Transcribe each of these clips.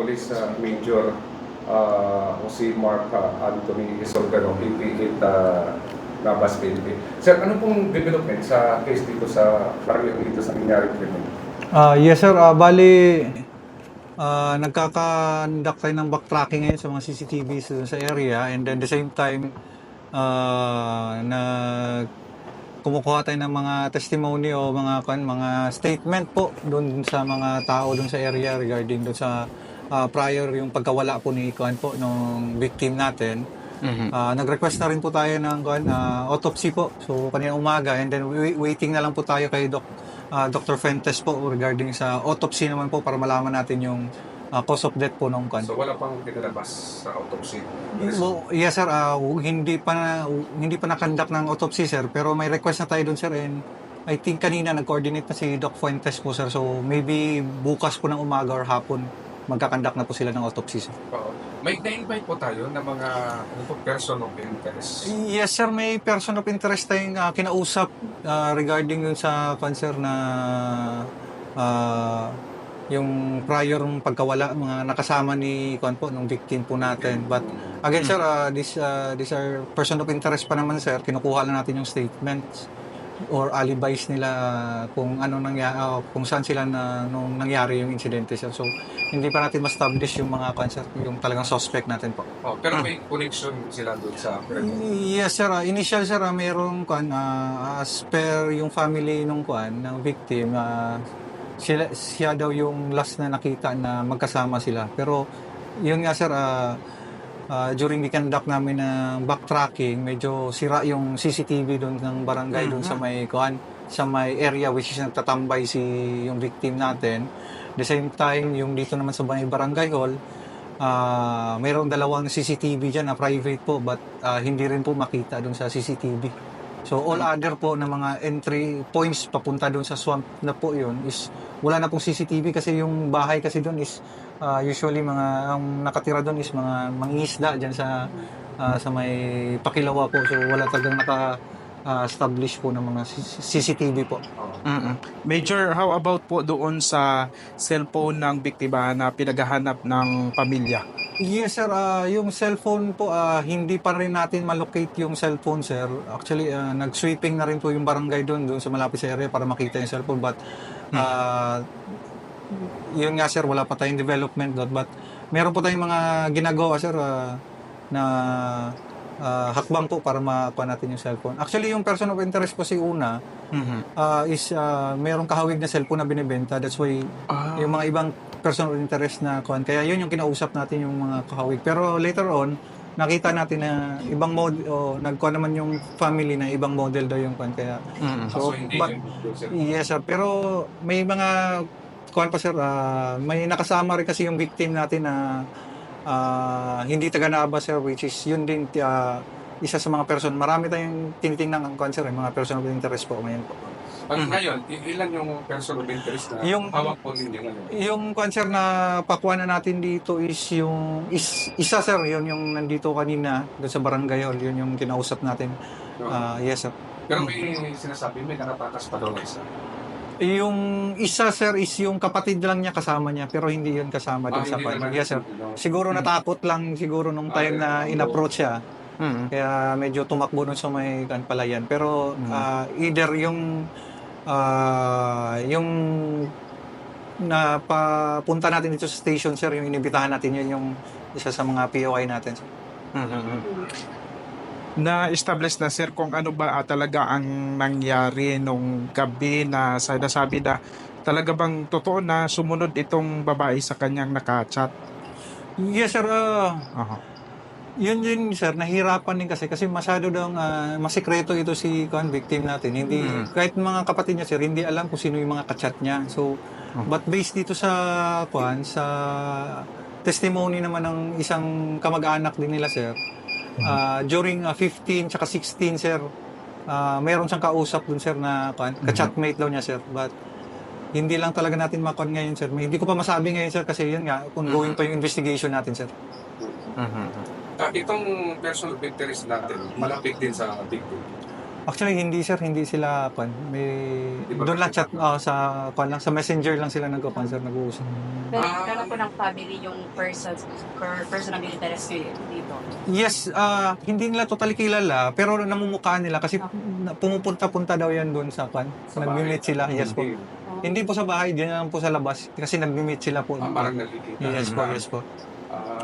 Police uh, Major uh, o si Mark uh, Anthony Isorgano, AP8 uh, Nabas PNP. Sir, ano pong development sa case dito sa parang dito sa nangyari krimen? Ah, yes sir, Ah, bali ah, nagkaka-conduct tayo ng backtracking ngayon sa mga CCTVs dun sa area and then the same time ah, na kumukuha tayo ng mga testimony o mga kan mga statement po doon sa mga tao doon sa area regarding doon sa ah, prior yung pagkawala po ni Kuan po nung victim natin. Ah, nag-request na rin po tayo ng kuan, ah, autopsy po. So kanina umaga and then wai- waiting na lang po tayo kay Doc ah, Dr. Fuentes po regarding sa autopsy naman po para malaman natin yung ah, cause of death po nung kuan. So wala pang pinalabas sa autopsy. Well, yes sir, Ah, hindi pa na, hindi pa na-conduct ng autopsy sir, pero may request na tayo dun sir and I think kanina nag-coordinate na si Doc Fuentes po sir. So maybe bukas po ng umaga or hapon magkakandak na po sila ng autopsy sir. Oo. May na-invite po tayo ng mga ano po, person of interest. Yes sir, may person of interest tayong ah, kinausap ah, regarding dun sa cancer na ah, yung prior ng pagkawala mga nakasama ni kuan po nung victim po natin. But again sir, ah, this ah, these are person of interest pa naman sir. Kinukuha lang natin yung statements or alibis nila ah, kung ano nangyari kung saan sila na nung nangyari yung insidente sir. So hindi pa natin ma-establish yung mga cancer yung talagang suspect natin po. Oh, pero may connection sila doon sa. Yes sir, Ah, initial sir, ah, mayroong kuan ah, as per yung family nung kuan ng victim, ah, sila, siya daw yung last na nakita na magkasama sila. Pero yun nga sir, ah, ah, during the conduct namin ng backtracking, medyo sira yung CCTV doon ng barangay doon sa may kuan sa may area which is nagtatambay si yung victim natin. The same time, yung dito naman sa may barangay hall, Ah, mayroong dalawang CCTV dyan na private po but ah, hindi rin po makita doon sa CCTV. So all other po na mga entry points papunta doon sa swamp na po yun is wala na pong CCTV kasi yung bahay kasi doon is ah, usually mga ang nakatira doon is mga mangingisda dyan sa ah, sa may Pakilawa po. So wala talagang naka ah, establish po ng mga CCTV po. mm Major, how about po doon sa cellphone ng biktima na pinaghahanap ng pamilya? Yes sir, Ah, yung cellphone po ah, hindi pa rin natin malocate yung cellphone sir. Actually ah, nag-sweeping na rin po yung barangay doon doon sa malapit sa area para makita yung cellphone but ah, yun nga sir, wala pa tayong development doon but meron po tayong mga ginagawa sir ah, na ah, hakbang po para makuha natin yung cellphone. Actually yung person of interest po si Una ah, is ah, merong kahawig na cellphone na binibenta. That's why Ah, yung mga ibang person of interest na kuan kaya yun yung kinausap natin yung mga kahawig. Pero later on nakita natin na ibang model o nagkuha naman yung family na ibang model daw yung kuan kaya mm So, so hindi but, yes sir. Pero may mga kuan pa sir ah, may nakasama rin kasi yung victim natin na ah, hindi taga Nava sir which is yun din ah, isa sa mga person. Marami tayong tinitingnan ang kuan sir yung mga person of interest po ngayon po Pag ngayon, i- ilan yung person of interest na Yung- hawak po ninyo ngayon? Yung cancer na pakuha na natin dito is yung is, isa sir, yun yung nandito kanina doon sa barangay hall, yun yung kinausap natin. No? Ah, yes sir. pero may sinasabi, may nakatakas pa daw na isa. Yung isa sir is yung kapatid lang niya kasama niya pero hindi yun kasama Ah, doon sa naman. Yes sir. Siguro natakot lang siguro nung time na Ah, in-approach siya. mm Kaya medyo tumakbo nun sa may kanpalayan. Pero Mm. ah, either yung ah, yung na papunta natin dito sa station sir, yung inibitahan natin yun yung isa sa mga POI natin. sir. Na-establish na sir kung ano ba ah, talaga ang nangyari nung gabi na sa nasabi na talaga bang totoo na sumunod itong babae sa kanyang nakachat? Yes sir, ah, Aha. Yun yun sir, nahirapan din kasi kasi masyado daw ah, masikreto ito si kon victim natin. Hindi Mm. kahit mga kapatid niya sir, hindi alam kung sino yung mga kachat niya. So Oh. but based dito sa kwan sa testimony naman ng isang kamag-anak din nila sir. ah, during ah, 15 tsaka 16 sir, ah, meron siyang kausap dun sir na kwan, kachatmate daw niya sir. But hindi lang talaga natin makon ngayon sir. May, hindi ko pa masabi ngayon sir kasi yun nga, ongoing pa yung investigation natin sir. Ah, itong person of interest natin, malapit din sa victim. Actually, hindi sir, hindi sila kwan. May doon lang chat ah, sa kwan lang sa Messenger lang sila nagkwan sir nag-uusap. Pero Ah. nagkaroon po ng family yung person, per- person of interest nyo dito. Yes, ah hindi nila totally kilala pero namumukhaan nila kasi na- pumupunta-punta daw yan doon sa Nagmi-meet bahay. sila. Yes po. Hindi. Hindi po sa bahay, diyan lang po sa labas kasi nagmi-meet sila po. Ah, parang nagkikita. Yes po, yes po.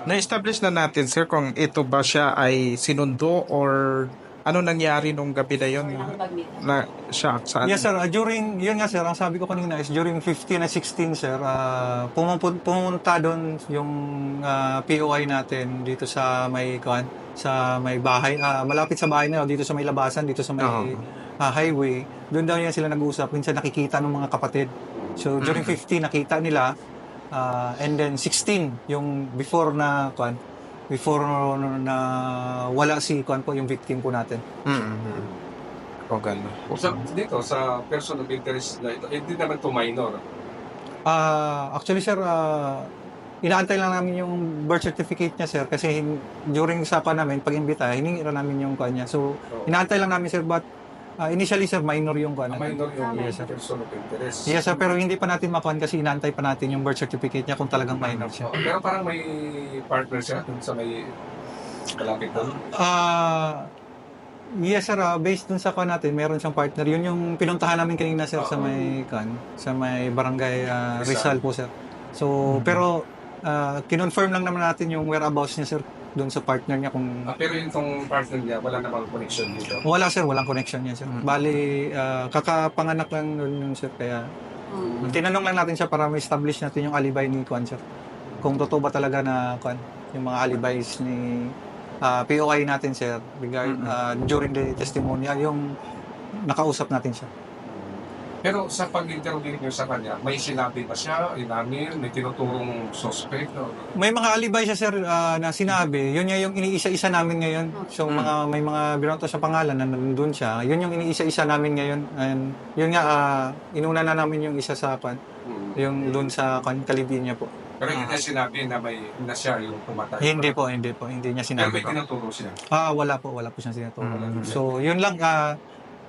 Na-establish na natin, sir, kung ito ba siya ay sinundo or ano nangyari nung gabi na nakapag-meet. na siya saan? Yes sir, Ah, during, yun nga sir, ang sabi ko kanina is during 15 at 16 sir, ah, pumupun- pumunta doon yung ah, POI natin dito sa may kwan, sa may bahay, ah, malapit sa bahay na dito sa may labasan, dito sa may Oo. ah, highway. Doon daw yan sila nag-usap, minsan nakikita ng mga kapatid. So during 15 nakita nila ah, and then 16 yung before na kwan, before na wala si kwan po yung victim po natin. Mm-hmm. O gano'n. sa, dito, sa person of interest na ito, hindi naman to minor. Ah, actually sir, ah, inaantay lang namin yung birth certificate niya sir kasi hin- during sa pa namin pag-imbita, hiningi na namin yung kanya. So, So, inaantay lang namin sir but ah, initially sir minor yung ah, kanya. minor yung Yes, sir. person of interest. Yes sir, pero hindi pa natin makuha kasi inaantay pa natin yung birth certificate niya kung talagang minor siya. Oh, pero parang may partner siya dun sa may malapit doon. Ah, yes sir, ah, based dun sa kwan natin, meron siyang partner. Yun yung pinuntahan namin kanina sir sa Oo. may kan, sa may barangay ah, Rizal. Rizal po sir. So, pero ah, kinonfirm lang naman natin yung whereabouts niya sir doon sa partner niya kung Ah, pero yung tong partner niya, wala namang connection dito. wala sir, walang connection niya sir. Mm. Bali, ah, kakapanganak lang nun yun sir kaya Mm. tinanong lang natin siya para ma-establish natin yung alibay ni Kwan sir. Kung totoo ba talaga na Kwan, yung mga alibis ni ah, POI natin sir regard, Mm-mm. ah, during the testimony, ah, yung nakausap natin siya. Pero sa pag-interrogate niyo sa kanya, may sinabi ba siya, inamin, may tinuturong suspect? No? May mga alibay siya sir ah, na sinabi, yun nga yung iniisa-isa namin ngayon. So Mm. mga may mga binoto sa pangalan na nandun siya, yun yung iniisa-isa namin ngayon. And yun nga ah, inuna na namin yung isa sa Kwan, yung doon sa Kalibin niya po. Pero hindi niya sinabi na may na siya yung pumatay. Hindi po, hindi po, hindi niya Pero may sinabi. tinuturo siya. Ah, wala po, wala po siyang sinaturo. Mm. So, yun lang, ah,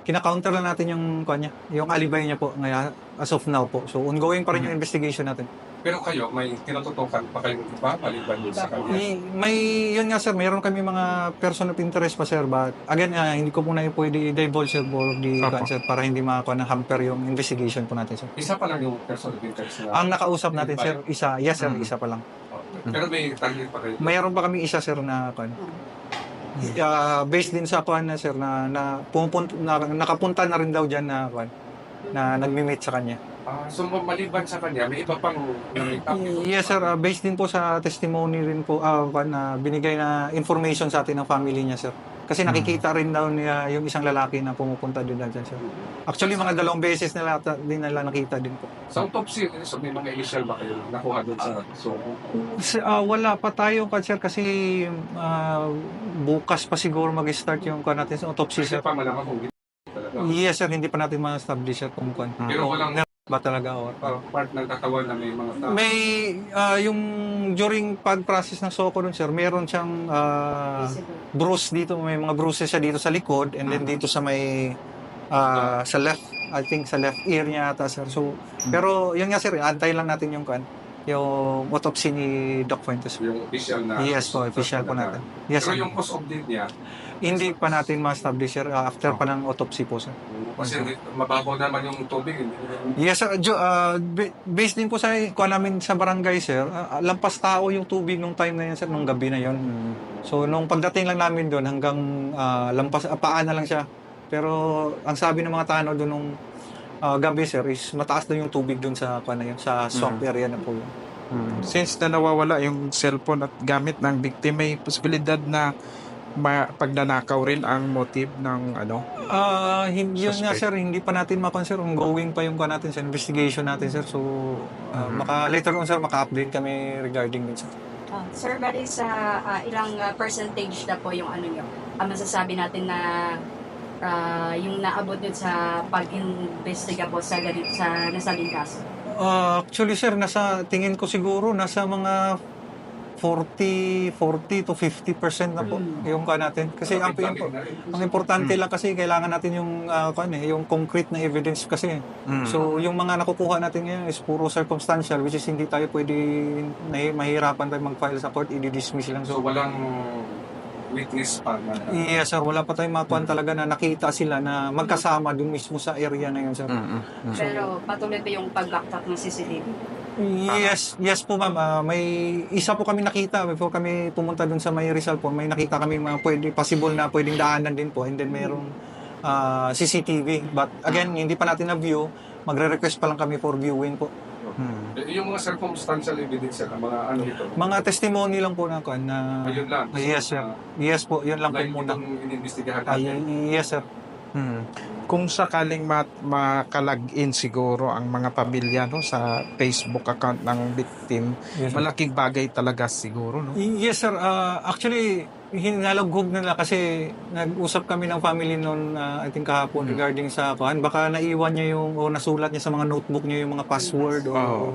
kina-counter lang natin yung kanya, yung alibay niya po ngayon as of now po. So, ongoing pa rin yung investigation natin. Pero kayo, may tinututukan pa kayong iba, maliban yun sa kanya. May, may yun nga sir, mayroon kami mga person of interest pa sir, but again, ah, hindi ko muna pwede i-divulge sir for the Apo. kwan, sir, para hindi makakuha ng hamper yung investigation po natin sir. Isa pa lang yung person of interest na. Ang nakausap natin sir, isa, yes sir, Mm. isa pa lang. Pero may target pa kayo. Mayroon pa kami isa sir na kwan. Ah, based din sa kwan na sir na, na, pumupunt, na nakapunta na rin daw diyan na kwan na nagmi-meet sa kanya. Ah, so maliban sa kanya, may iba pang up. Yes sir, Ah, based din po sa testimony rin po ah, kwan na binigay na information sa atin ng family niya sir. Kasi nakikita rin daw niya yung isang lalaki na pumupunta din dyan sir. Actually mga dalawang beses nila ata- din nila nakita din po. Sa autopsy, so may mga initial ba kayo nakuha doon sa so S- ah, wala pa tayo kwan sir kasi ah, bukas pa siguro mag-start yung kwan natin sa autopsy kasi sir. pa malaman kung talaga. Yes sir, hindi pa natin ma-establish sir kung kwan. Pero walang Ba talaga or uh, part ng katawan na may mga tao. May ah, yung during pag-process ng soko nun sir, meron siyang ah, bruise dito, may mga bruises siya dito sa likod and then dito sa may ah, sa left, I think sa left ear niya ata sir. So, pero yun nga sir, antay lang natin yung kan, yung autopsy ni Doc Fuentes. yung official na Yes po, official po natin. Yes, Pero sir. yung cause of death niya, Hindi pa natin ma-establish sir ah, after pa ng autopsy po sir. kasi mababaw naman yung tubig. hindi- Yes, sir. Jo, ba- based din po sa kuha namin sa barangay, sir, ah, lampas tao yung tubig nung time na yun, sir, nung gabi na yun. So, nung pagdating lang namin doon, hanggang ah, lampas, ah, paa na lang siya. Pero, ang sabi ng mga tano doon nung ah, gabi, sir, is mataas daw yung tubig doon sa, kuha na yun, sa swamp area na po yun. Since na nawawala yung cellphone at gamit ng victim, may posibilidad na ma- pagnanakaw rin ang motive ng ano. Ah, hindi yun nga, sir, hindi pa natin ma-consider. Ongoing pa yung kuha natin sa investigation natin, sir. So, ah, maka, later on, sir, maka-update kami regarding din, sir. Ah, sir, bali sa ah, ilang ah, percentage na po yung ano nyo? Ang masasabi natin na ah, yung naabot nyo sa pag-investiga po sa, ganit, sa nasabing kaso? Ah, actually sir, nasa tingin ko siguro nasa mga 40 40 to 50% na po Mm. yung kuan natin. Kasi ang, ang, na ang importante lang kasi kailangan natin yung ah, kuan eh, yung concrete na evidence kasi. Mm. So yung mga nakukuha natin ngayon is puro circumstantial which is hindi tayo pwede nahi- mahirapan tayo mag-file sa court, i-dismiss lang. So, So walang witness pa na Yes sir, wala pa tayong makuha talaga na nakita sila na magkasama dun mismo sa area na yun sir. Mm, mm. Pero patuloy pa yung pag-lock ng CCTV. Yes, yes po ma'am. Ah, may isa po kami nakita before kami pumunta dun sa may Rizal po. May nakita kami mga pwede, possible na pwedeng daanan din po. And then mayroong ah, CCTV. But again, hindi pa natin na-view. Magre-request pa lang kami for viewing po. Mm. Eh, yung mga circumstantial evidence sir, ang mga ano ito. Mga testimony lang po na kuan na Ayun lang. Yes, sir. Ah, Yes po, yun lang po like muna. inimbestigahan Ay, natin. yes sir. Mm. Kung sakaling mat makalag-in siguro ang mga pamilya no sa Facebook account ng victim, Yes, sir. malaking bagay talaga siguro no. Yes sir, Ah, actually hinalaghog na nila kasi nag-usap kami ng family noon I think kahapon Mm. regarding sa kuan baka naiwan niya yung o nasulat niya sa mga notebook niya yung mga password o Oo.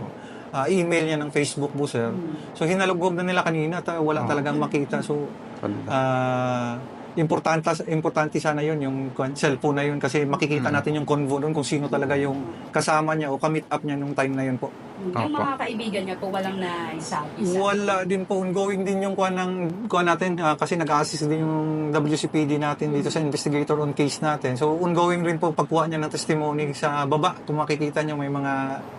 ah, email niya ng Facebook po sir. So hinalaghog na nila kanina ta, wala Oo. talagang makita. So ah importante importante sana yun yung cellphone na yun kasi makikita Mm. natin yung convo doon kung sino talaga yung kasama niya o kamit up niya nung time na yun po. Yung Opo. mga kaibigan niya po walang naisabi sa Wala din po. Ongoing din yung kuha ng kuha natin ah, kasi nag-assist din yung WCPD natin dito sa investigator on case natin. So ongoing rin po pagkuha niya ng testimony sa baba. Kung makikita niyo may mga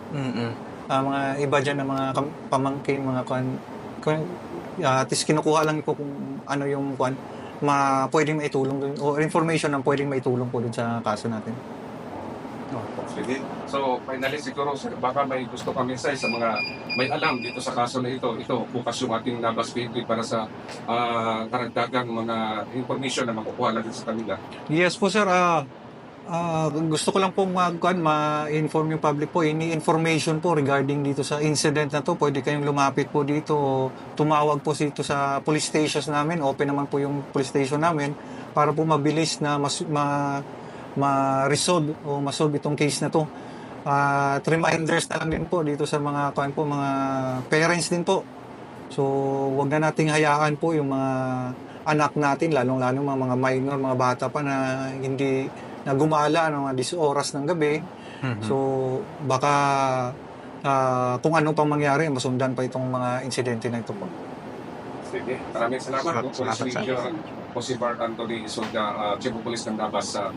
Mm. ah, mga iba diyan na mga kam- pamangkin, mga kuan kuan uh, at least kinukuha lang po kung ano yung kuan ma pwedeng maitulong dun o information na pwedeng maitulong po dun sa kaso natin. Sige. So, finally siguro, sir, baka may gusto kami sa sa mga may alam dito sa kaso na ito. Ito, bukas yung ating nabas PNP para sa ah, karagdagang mga information na makukuha natin sa kanila. Yes po sir. Ah ah, gusto ko lang po mag kuwan, ma-inform yung public po. Any information po regarding dito sa incident na to, pwede kayong lumapit po dito o tumawag po dito sa police stations namin. Open naman po yung police station namin para po mabilis na mas, ma, ma-resolve o ma-solve itong case na to. At reminders na lang din po dito sa mga kuwan po, mga parents din po. So, wag na nating hayaan po yung mga anak natin, lalong-lalo mga, mga minor, mga bata pa na hindi na gumala ng mga 10 oras ng gabi. Mhm. So, baka ah, kung ano pang mangyari, masundan pa itong mga insidente na ito po. Sige. Maraming salamat. Salamat, Police salamat, Major Jose Bart Anthony Isolda, uh, Chief of Police ng Nabas sa